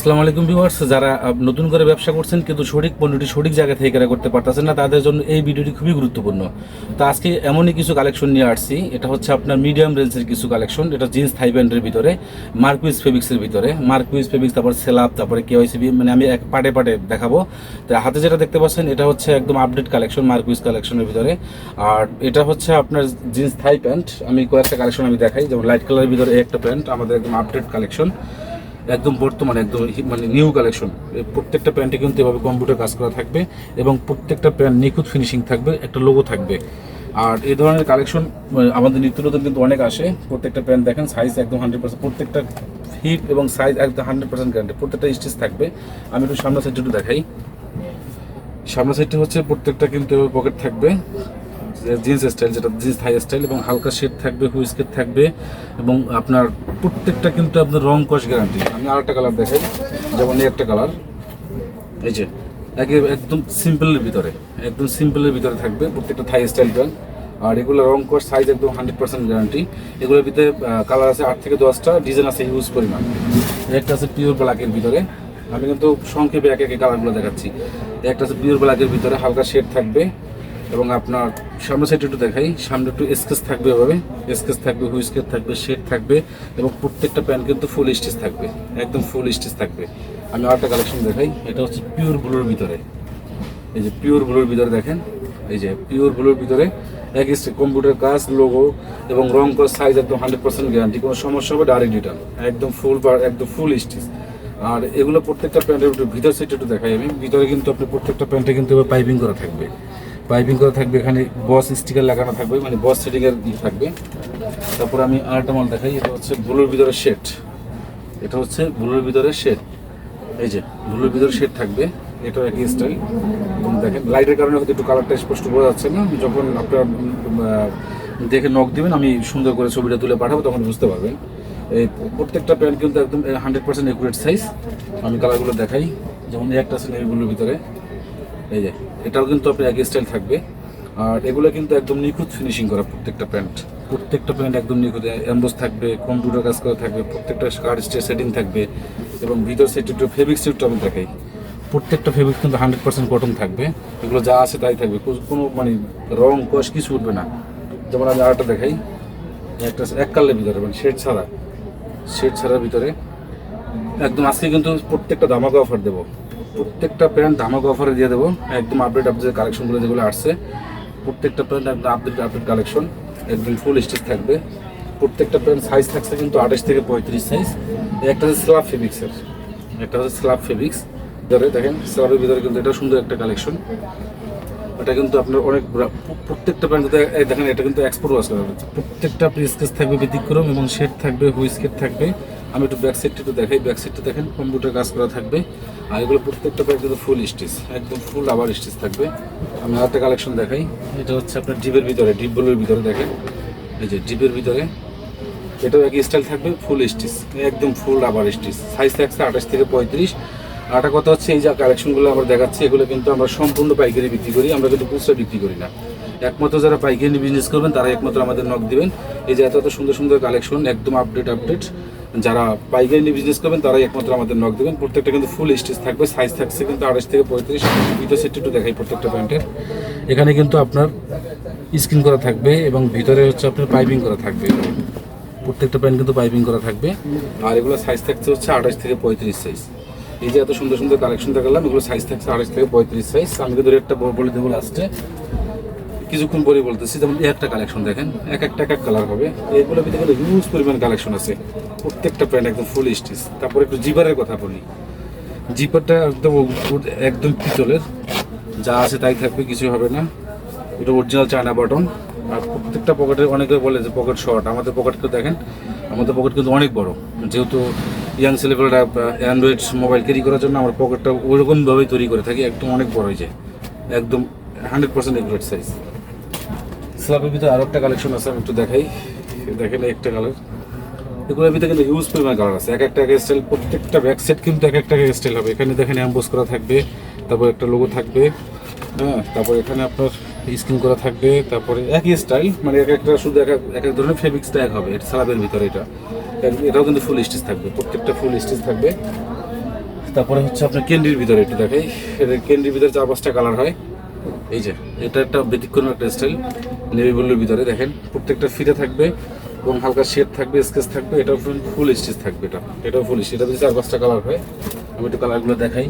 আসসালামু আলাইকুম ভিউয়ার্স। যারা নতুন করে ব্যবসা করছেন, কিন্তু সঠিক পণ্যটি সঠিক জায়গা থেকে কেনা করতে পারতেছেন না, তাদের জন্য এই ভিডিওটি খুবই গুরুত্বপূর্ণ। তো আজকে এমনই কিছু কালেকশন নিয়ে আসছি। এটা হচ্ছে আপনার মিডিয়াম রেঞ্জের কিছু কালেকশন। এটা জিন্স থাই ব্যান্ডের ভিতরে, মার্কুইজ ফেব্রিক্সের ভিতরে। মার্কুইজ ফেব্রিক্স, তারপর সেলাপ, তারপরে কেওয়াইসিবি মানে আমি এক পাটে পাটে দেখাবো। তো হাতে যেটা দেখতে পাচ্ছেন, এটা হচ্ছে একদম আপডেট কালেকশন, মার্কুইজ কালেকশনের ভিতরে। আর এটা হচ্ছে আপনার জিন্স থাই প্যান্ট। আমি কয়েকটা কালেকশন আমি দেখাই, যেমন লাইট কালারের ভিতরে একটা প্যান্ট, আমাদের একদম আপডেট কালেকশন। একদম বর্তমানে একদম মানে নিউ কালেকশন প্রত্যেকটা প্যান্টে কিন্তু এভাবে কম্পিউটার কাজ করা থাকবে এবং প্রত্যেকটা প্যান্ট নিখুঁত ফিনিশিং থাকবে, একটা লোগো থাকবে। আর এই ধরনের কালেকশন আমাদের নিত্য নতুন কিন্তু অনেক আসে। প্রত্যেকটা প্যান্ট দেখেন সাইজ একদম হান্ড্রেড পার্সেন্ট প্রত্যেকটা হিপ এবং সাইজ একদম হান্ড্রেড পার্সেন্ট গ্যারান্টি প্রত্যেকটা স্টিচ থাকবে। আমি একটু সামনের সাইড একটু দেখাই। সামনের সাইডটা হচ্ছে প্রত্যেকটা কিন্তু পকেট থাকবে। জিন্স স্টাইল যেটা জিন্স থাই স্টাইল এবং হালকা শেড থাকবে হুইস্কেট থাকবে এবং আপনার প্রত্যেকটা কিন্তু আপনার রং কস গ্যারান্টি আমি আরেকটা কালার দেখাই, যেমন এই একটা কালার এই যে, একে একদম সিম্পলের ভিতরে, একদম সিম্পলের ভিতরে থাকবে প্রত্যেকটা থাই স্টাইল আর এগুলো রং কস সাইজ একদম হান্ড্রেড পার্সেন্ট গ্যারান্টি এগুলোর ভিতরে কালার আছে আট থেকে দশটা ডিজাইন আছে হিউজ পরিমাণ। একটা আছে পিওর ব্ল্যাকের ভিতরে। আমি কিন্তু সংক্ষেপে এক একে কালারগুলো দেখাচ্ছি। একটা আছে পিওর ব্ল্যাকের ভিতরে, হালকা শেড থাকবে। এবং আপনার সামনের সাইডে একটু দেখাই, সামনে একটু স্কেচ থাকবে এভাবে। স্কেচ থাকবে হুইস্কেচ থাকবে শেড থাকবে এবং প্রত্যেকটা প্যান্ট কিন্তু ফুল স্টিচ থাকবে, একদম ফুল স্টিচ থাকবে। আমি আরেকটা কালেকশন দেখাই, এটা হচ্ছে পিওর ব্লুর ভিতরে। এই যে পিওর ব্লুর ভিতরে দেখেন, এই যে পিওর ব্লুর ভিতরে এক কম্পিউটার কাজ লোগো এবং রং কস সাইজ একদম হান্ড্রেড পার্সেন্ট গ্যারান্টি কোনো সমস্যা হবে ডাইরেক্ট রিটার্ন একদম ফুল একদম ফুল স্টিচ আর এগুলো প্রত্যেকটা প্যান্টের ভিতর সাইড একটু দেখাই আমি, ভিতরে কিন্তু আপনি প্রত্যেকটা প্যান্টে কিন্তু পাইপিং করা থাকবে। পাইপিং করা থাকবে, এখানে বস স্টিকার লাগানো থাকবে মানে বস সেটিং এর ই থাকবে। তারপর আমি আরেকটা মাল দেখাই, এটা হচ্ছে ব্লুর ভিতরে শেড এটা হচ্ছে ব্লুর ভিতরে শেড এই যে, ব্লুর ভিতরে শেড থাকবে এটা একই স্টাইল দেখেন লাইটের কারণে হয়তো একটু কালারটা স্পষ্ট বোঝা যাচ্ছে না। যখন আপনার দেখে নখ দেবেন, আমি সুন্দর করে ছবিটা তুলে পাঠাবো, তখন বুঝতে পারবেন। এই প্রত্যেকটা প্যান্ট কিন্তু একদম হান্ড্রেড পার্সেন্ট একুরেট সাইজ আমি কালারগুলো দেখাই, যেমন একটা আছে নেভিগুলোর ভিতরে। এই যে, এটাও কিন্তু আপনার একই স্টাইল থাকবে। আর এগুলো কিন্তু একদম নিখুঁত ফিনিশিং করা প্রত্যেকটা প্যান্ট। প্রত্যেকটা প্যান্ট একদম নিখুঁত এমবোস থাকবে কম্পিউটার কাজ করা থাকবে, প্রত্যেকটা কার্ড স্টে সেটিং থাকবে এবং ভিতর সেট একটু ফেব্রিক সেটটা আমি দেখাই। প্রত্যেকটা ফেব্রিক কিন্তু হান্ড্রেড পার্সেন্ট কটন থাকবে। এগুলো যা আছে তাই থাকবে। কোনো মানে রং, কষ কিছু উঠবে না। যেমন আমি আরেকটা দেখাই। একটা এক কালের ভিতরে মানে শেড ছাড়া। শেড ছাড়ার ভিতরে। একদম আজকে কিন্তু প্রত্যেকটা দামাকে অফার দেবো। প্রত্যেকটা প্যান্ট ধামাকা অফারে দিয়ে দেবো। একদম আপডেট আপডেট কালেকশনগুলো যেগুলো আসছে, প্রত্যেকটা প্যান্ট একদম আপডেট আপডেট কালেকশন একদম ফুল স্টেজ থাকবে। প্রত্যেকটা প্যান্ট সাইজ থাকছে কিন্তু আঠাশ থেকে পঁয়ত্রিশ সাইজ একটা হচ্ছে স্লাব ফেব্রিক্সের একটা হচ্ছে স্লাব ফেব্রিক্স ভিতরে দেখেন স্ল্যাবের ভিতরে কিন্তু এটা সুন্দর একটা কালেকশন এটা কিন্তু আপনার অনেক প্রত্যেকটা প্যান্ট দেখেন, এটা কিন্তু এক্সপোর্ট ওয়াশ করা হচ্ছে প্রত্যেকটা প্রিস্কেস থাকবে ব্যতিক্রম এবং শেড থাকবে, হুইস্কেট থাকবে। আমি একটু ব্যাক সাইডটা একটু দেখাই। ব্যাক সাইডটা দেখেন কম্পিউটার কাজ করা থাকবে। আর এগুলো প্রত্যেকটা প্যান্ট কিন্তু ফুল স্টিচ একদম ফুল আবার স্টিচ থাকবে। আমি আরেকটা কালেকশন দেখাই। এটা হচ্ছে আপনার ডিপের ভিতরে, ডিপ বলের ভিতরে দেখেন। এই যে ডিপের ভিতরে, এটাও একই স্টাইল থাকবে ফুল স্টিচ একদম ফুল আবার স্টিচ সাইজ থাকছে আঠাশ থেকে পঁয়ত্রিশ। আর একটা কথা হচ্ছে, এই যে কালেকশনগুলো আমরা দেখাচ্ছি, এগুলো কিন্তু আমরা সম্পূর্ণ পাইকারি বিক্রি করি, আমরা কিন্তু খুচরা বিক্রি করি না। একমাত্র যারা পাইকারি বিজনেস করবেন তারা একমাত্র আমাদের নক দিবেন। এই যে এত এত সুন্দর সুন্দর কালেকশন একদম আপডেট আপডেট যারা পাইকারি নিয়ে বিজনেস করবেন, তারাই একমাত্র আমাদের নক দেবেন। প্রত্যেকটা কিন্তু ফুল স্টিচ থাকবে সাইজ থাকছে কিন্তু আড়াইশ থেকে পঁয়ত্রিশ, ভিতর সেট একটু দেখাই প্রত্যেকটা প্যান্টের এখানে কিন্তু আপনার স্ক্রিন করা থাকবে এবং ভিতরে হচ্ছে আপনার পাইপিং করা থাকবে। প্রত্যেকটা প্যান্ট কিন্তু পাইপিং করা থাকবে। আর এগুলো সাইজ থাকছে হচ্ছে আড়াইশ থেকে পঁয়ত্রিশ সাইজ এই যে এত সুন্দর সুন্দর কালেকশন দেখালাম, এগুলো সাইজ থাকছে আড়াইশ থেকে পঁয়ত্রিশ সাইজ আমি কিন্তু একটা বলে দেবো লাস্টে কিছুক্ষণ পরে বলতেছি, যেমন একটা কালেকশন দেখেন, এক একটা এক এক কালার হবে। এইগুলো ভিতরে হিউজ পরিমাণ কালেকশন আছে। প্রত্যেকটা প্যান্ট একদম ফুল স্টিচ তারপর একটু জিপারের কথা বলি। জিপারটা একদম একদম পিতলের। যা আছে তাই থাকবে কিছু হবে না। এটা অরিজিনাল চায়না বাটন আর প্রত্যেকটা পকেটে অনেকে বলে যে পকেট শর্ট আমাদের পকেট কিন্তু দেখেন, আমাদের পকেট কিন্তু অনেক বড়। যেহেতু ইয়াং ছেলেপেলেরা অ্যান্ড্রয়েড মোবাইল ক্যারি করার জন্য আমার পকেটটা ওরকমভাবেই তৈরি করে থাকি, একদম অনেক বড় হয়ে যায়। একদম হান্ড্রেড পার্সেন্ট একুরেট সাইজ স্ল্যাবের ভিতরে আরও একটা কালেকশন আছে, আমি একটু দেখাই। দেখেন একটা কালার এগুলোর ভিতরে কিন্তু হিউজ পরিমাণ কালার আছে। এক একটা স্টাইল প্রত্যেকটা ব্যাক সেট কিন্তু এক একটা স্টাইল হবে। এখানে দেখেন অ্যাম্বোস করা থাকবে, তারপর একটা লোগো থাকবে হ্যাঁ? তারপর এখানে আপনার স্ক্রিন করা থাকবে, তারপরে একই স্টাইল মানে এক একটা শুধু এক এক- এক এক ধরনের ফেব্রিক্স ট্যাগ হবে। এটা স্ল্যাবের ভিতরে এটা। এটাও কিন্তু ফুল স্টিচ থাকবে, প্রত্যেকটা ফুল স্টিচ থাকবে। তারপরে হচ্ছে আপনার ক্যান্ডির ভিতরে একটু দেখাই। এটা ক্যান্ডির ভিতরে চার পাঁচটা কালার হয়। এই যে, এটা একটা ব্যতিক্রম একটা স্টাইল নেভি ব্লুর ভিতরে দেখেন, প্রত্যেকটা ফিতে থাকবে এবং হালকা শেড থাকবে স্কেচ থাকবে, এটাও ফুল স্টিচ থাকবে এটা। এটাও ফুল স্টিচ এটা যদি চার পাঁচটা কালার হয়, আমি একটু কালারগুলো দেখাই।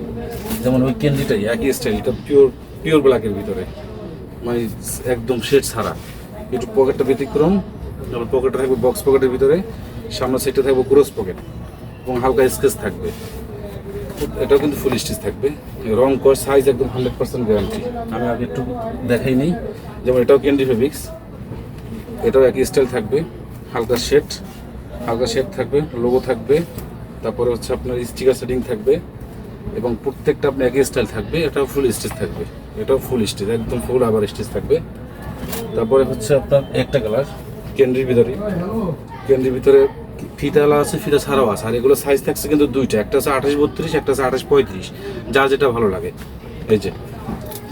যেমন ওই ক্যান্ডিটাই একই স্টাইল এটা পিওর পিওর ব্ল্যাকের ভিতরে। মানে একদম শেড ছাড়া। একটু পকেটটা ব্যতিক্রম, তারপর পকেটটা থাকবে বক্স পকেটের ভিতরে। সামনের সাইডটা থাকবে ক্রস পকেট এবং হালকা স্কেচ থাকবে। এটাও কিন্তু ফুল স্টিচ থাকবে। রং কর সাইজ একদম হান্ড্রেড পার্সেন্ট গ্যারান্টি আমি আগে একটু দেখাই নেই। যেমন এটাও ক্যান্ডি ফেব্রিক্স এটাও একই স্টাইল থাকবে। হালকা শেড হালকা শেড থাকবে লোগো থাকবে। তারপরে হচ্ছে আপনার স্টিকার সেটিং থাকবে। এবং প্রত্যেকটা আপনার একই স্টাইল থাকবে। এটাও ফুল স্টিচ থাকবে। এটাও ফুল স্টিচ একদম ফুল আবার স্টিচ থাকবে। তারপরে হচ্ছে আপনার একটা কালার ক্যান্ডির ভিতরে। ক্যান্ডির ভিতরে ফিতালা আছে, ফিতা ছাড়াও আছে। আর এগুলো সাইজ থাকছে কিন্তু দুইটা। একটা আছে আঠাশ বত্রিশ, একটা আছে আঠাশ পঁয়ত্রিশ। যা যেটা ভালো লাগে। এই যে।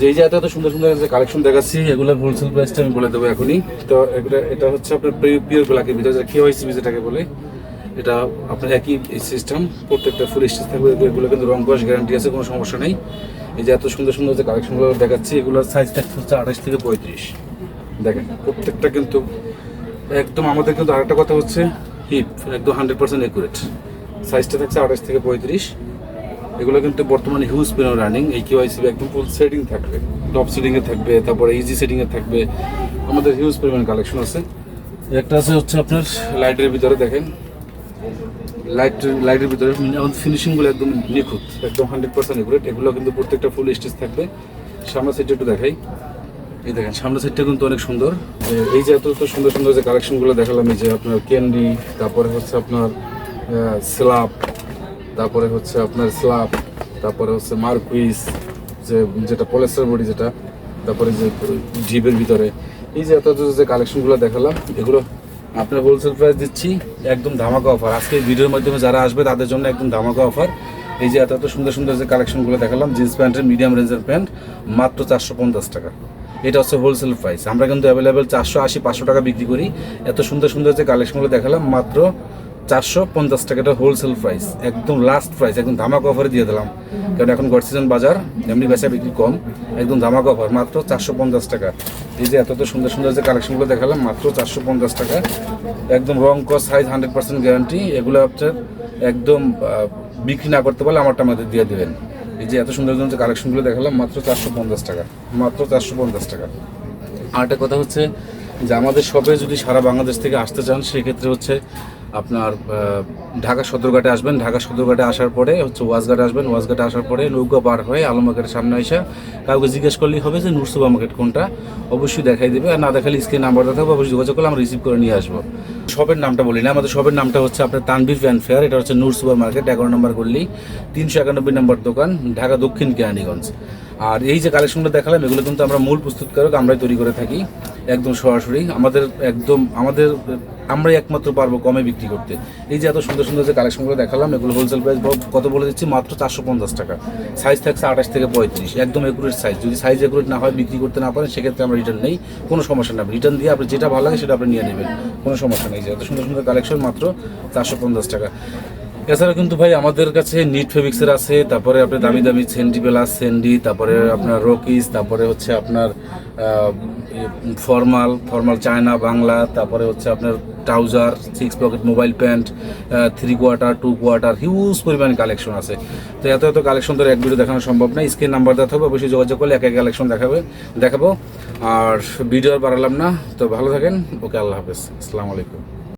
এই যে এত এত সুন্দর সুন্দর যে কালেকশন দেখাচ্ছি, এগুলো হোলসেল প্রাইসটা আমি বলে দেবো এখনই। তো এটা এটা হচ্ছে আপনার পিওর ব্ল্যাকের ভিতরে যে কেওয়াইসি যেটাকে বলে, এটা আপনার একই সিস্টেম প্রত্যেকটা ফুল স্টিচ থাকবে, এগুলো কিন্তু রং কস গ্যারান্টি আছে, কোনো সমস্যা নেই। এই যে এত সুন্দর সুন্দর যে কালেকশনগুলো দেখাচ্ছি, এগুলোর সাইজ থাকছে হচ্ছে আঠাশ থেকে পঁয়ত্রিশ। দেখেন, প্রত্যেকটা কিন্তু একদম আমাদের কিন্তু আরেকটা কথা হচ্ছে হিপ একদম হান্ড্রেড পার্সেন্ট একুরেট সাইজটা থাকছে আঠাশ থেকে পঁয়ত্রিশ। এগুলো কিন্তু বর্তমানে হিউজ পেন রানিং এই কিউআইসি একদম ফুল সেটিং থাকবে। টপ সেটিংয়ে থাকবে, তারপরে ইজি সেটিংয়ে থাকবে। আমাদের হিউজ পরিমাণ কালেকশন আছে। একটা আছে হচ্ছে আপনার লাইটের ভিতরে দেখেন। লাইট লাইটের ভিতরে ফিনিশিংগুলো একদম নিখুঁত, একদম হান্ড্রেড পার্সেন্ট একুরেট এগুলো কিন্তু প্রত্যেকটা ফুল স্টিচ থাকবে। সামনের সাইডটা একটু দেখাই। এই দেখেন, সামনের সাইডটা কিন্তু অনেক সুন্দর। এই যে এত সুন্দর সুন্দর যে কালেকশনগুলো দেখালাম, এই যে আপনার ক্যান্ডি তারপরে হচ্ছে আপনার স্ল্যাব তারপরে হচ্ছে আপনার স্ল্যাব তারপরে হচ্ছে মার্কুইস যে যেটা পলেস্টার বডি যেটা, তারপরে যে জিপের ভিতরে। এই যে এত যে কালেকশনগুলো দেখালাম, এগুলো আপনার হোলসেল প্রাইস দিচ্ছি, একদম ধামাকা অফার আজকে ভিডিওর মাধ্যমে যারা আসবে, তাদের জন্য একদম ধামাকা অফার এই যে এত এত সুন্দর সুন্দর যে কালেকশনগুলো দেখালাম জিন্স প্যান্টের মিডিয়াম রেঞ্জের প্যান্ট মাত্র চারশো পঞ্চাশ টাকা। এটা হচ্ছে হোলসেল প্রাইস আমরা কিন্তু অ্যাভেলেবেল চারশো আশি, পাঁচশো টাকা বিক্রি করি। এত সুন্দর সুন্দর যে কালেকশনগুলো দেখালাম, মাত্র চারশো পঞ্চাশ টাকাটা হোলসেল প্রাইস একদম লাস্ট প্রাইস একদম ধামাক অফারে দিয়ে দিলাম। কারণ এখন গড সিজন বাজার, এমনি বেচা বিক্রি কম, একদম ধামাক অফার মাত্র চারশো পঞ্চাশ টাকা। এই যে এত সুন্দর সুন্দর যে কালেকশনগুলো দেখালাম, মাত্র চারশো পঞ্চাশ টাকা। একদম রং কস সাইজ হান্ড্রেড পার্সেন্ট গ্যারান্টি এগুলো আপনার একদম বিক্রি না করতে পারলে আমারটা আমাদের দিয়ে দেবেন। এই যে এত সুন্দর সুন্দর কালেকশনগুলো দেখালাম, মাত্র চারশো পঞ্চাশ টাকা। মাত্র চারশো পঞ্চাশ টাকা। আর একটা কথা হচ্ছে যে আমাদের শপে যদি সারা বাংলাদেশ থেকে আসতে চান, সেক্ষেত্রে হচ্ছে আপনার ঢাকা সদরঘাটে আসবেন। ঢাকা সদরঘাটে আসার পরে হচ্ছে ওয়াজঘাটে আসবেন। ওয়াজঘাটে আসার পরে নৌকা পার হয়ে আলম মার্কেটের সামনে এসে কাউকে জিজ্ঞেস করলেই হবে যে নুরসুবা মার্কেট কোনটা? অবশ্যই দেখাই দেবে। আর না দেখালে স্ক্রিন নাম্বারটা থাকবে, অবশ্যই যোগাযোগ করলে আমরা রিসিভ করে নিয়ে আসব। শপের নামটা বলি না, আমাদের শপের নামটা হচ্ছে আপনার তানবির ফ্যান ফেয়ার এটা হচ্ছে নূর সুপার মার্কেট, এগারো নম্বর গল্লি তিনশো একানব্বই নম্বর দোকান, ঢাকা দক্ষিণ কেরানীগঞ্জ। আর এই যে কালেকশনটা দেখালাম, এগুলো কিন্তু আমরা মূল প্রস্তুতকারক আমরাই তৈরি করে থাকি, একদম সরাসরি। আমাদের একদম, আমাদের, আমরাই একমাত্র পারব কমে বিক্রি করতে। এই যে এত সুন্দর সুন্দর যে কালেকশনগুলো দেখালাম, এগুলো হোলসেল প্রাইস কত বলে দিচ্ছি? মাত্র চারশো পঞ্চাশ টাকা। সাইজ থাকছে আঠাশ থেকে পঁয়ত্রিশ, একদম একুরেট সাইজ যদি সাইজ একুরেট না হয়, বিক্রি করতে না পারেন, সেক্ষেত্রে আমরা রিটার্ন নেই। কোনো সমস্যা না রিটার্ন দিয়ে আপনি যেটা ভালো লাগে, সেটা আপনি নিয়ে নেবেন। কোনো সমস্যা নেই। যে এত সুন্দর সুন্দর কালেকশন মাত্র চারশো পঞ্চাশ টাকা। এছাড়া কিন্তু ভাই আমাদের কাছে নিট ফেব্রিক্সের আছে, তারপরে আপনার দামি দামি সেন্ডি প্লাস সেন্ডি তারপরে আপনার রকিস তারপরে হচ্ছে আপনার ফর্মাল ফর্মাল চায়না বাংলা তারপরে হচ্ছে আপনার trouser six pocket mobile pant three quarter two quarter huge পরিমাণ কালেকশন আছে। তো এত এত কালেকশন ধরে এক ভিডিও দেখানো সম্ভব না। স্ক্রিন নাম্বার দেওয়া হবে অবশ্যই যোগাযোগ করলে এক এক কালেকশন দেখাবে, দেখাবো। আর ভিডিও আর বাড়ালাম না। তো ভালো থাকেন। ওকে, আল্লাহ হাফেজ। আসসালামু আলাইকুম।